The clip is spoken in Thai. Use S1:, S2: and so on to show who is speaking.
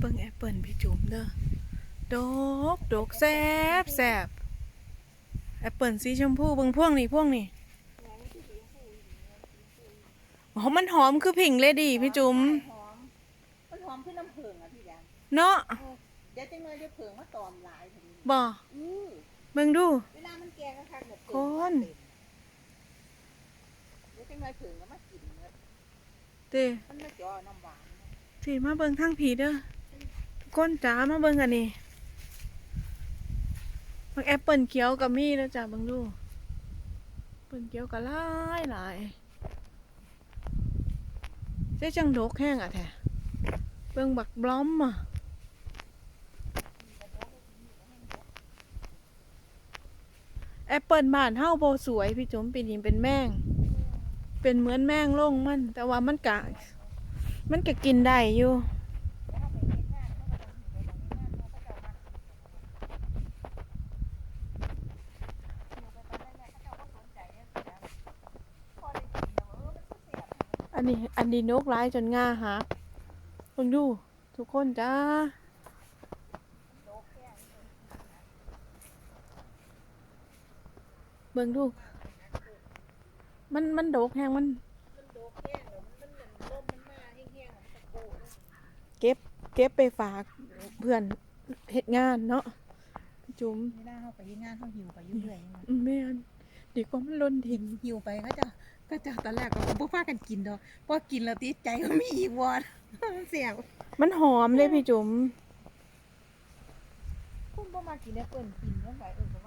S1: เบิ่งแอปเปิลพี่จุ๋มเด้อดกดกแซ่บแซ่บแอปเปิลสีชมพูเบิ่งพวงนี่พวงนี่อ๋อมันหอมคือผิงเลยดีพี่จุ๋ม
S2: หอมมันหอมขึ้นน้ำผึ้งอะพี่แดง
S1: เนาะ
S2: เดี๋ยวจังเลยเดี๋ยวผึ้งมาตอมหลายพอดี
S1: บ่
S2: อือ
S1: เบิ่งดู
S2: เวลามันแกงก็คักแบบ
S1: คน
S2: เดี๋ยวจังเลยผึ้งก็มากินเนอะ
S1: เด้
S2: มันมาจ่อน้ำหวาน
S1: สิมาเบิ่งทางผีเด้อทุก คนจ๋ามาเบิ่งอันนี้เบิ่งแอปเปิลเขียวกับมีแล้วจ้ะเบิ่งดูเปิลเขียวก็หลายหลายเจ๊จังดกแห้งอะแท้เบิ่งบักบล้อมอะแอปเปิลบ้านเฮาบ่สวยพี่จุ๋มปีนี้เป็นแมงเป็นเหมือนแมงล่งมัน แต่ว่ามันกะ มันก็กินได้อยู่ นนี้อันนี้นกร้ายจนง่าหักเพิ่งดู ทุกคนจ้าเบิ่งดู มันมันโดกแหงมัน
S2: มันโดกแห้งแล้วมันมันเหมือนลมมันมาแห้งๆมันตะโกน
S1: เก็บเก็บไปฝากเพื่อนเฮ็ดงานเนาะพี่จุ๋ม
S2: เวลาเข้าไปที่งานเขาหิวไปยุ่งเลยนะ
S1: อืมแม่นดีกว่ามันล้นถิ่น
S2: หิวไปก็จะ ก็จะตอนแรกก็บ่พากันกินดอกพอกินแล้วติดใจก็มีอีกวอดเสียบ
S1: มันหอมเลยพี่จุ๋ม
S2: คุณบ่มากินแอปเปิ้ลกินแล้วไปเออก็ว่า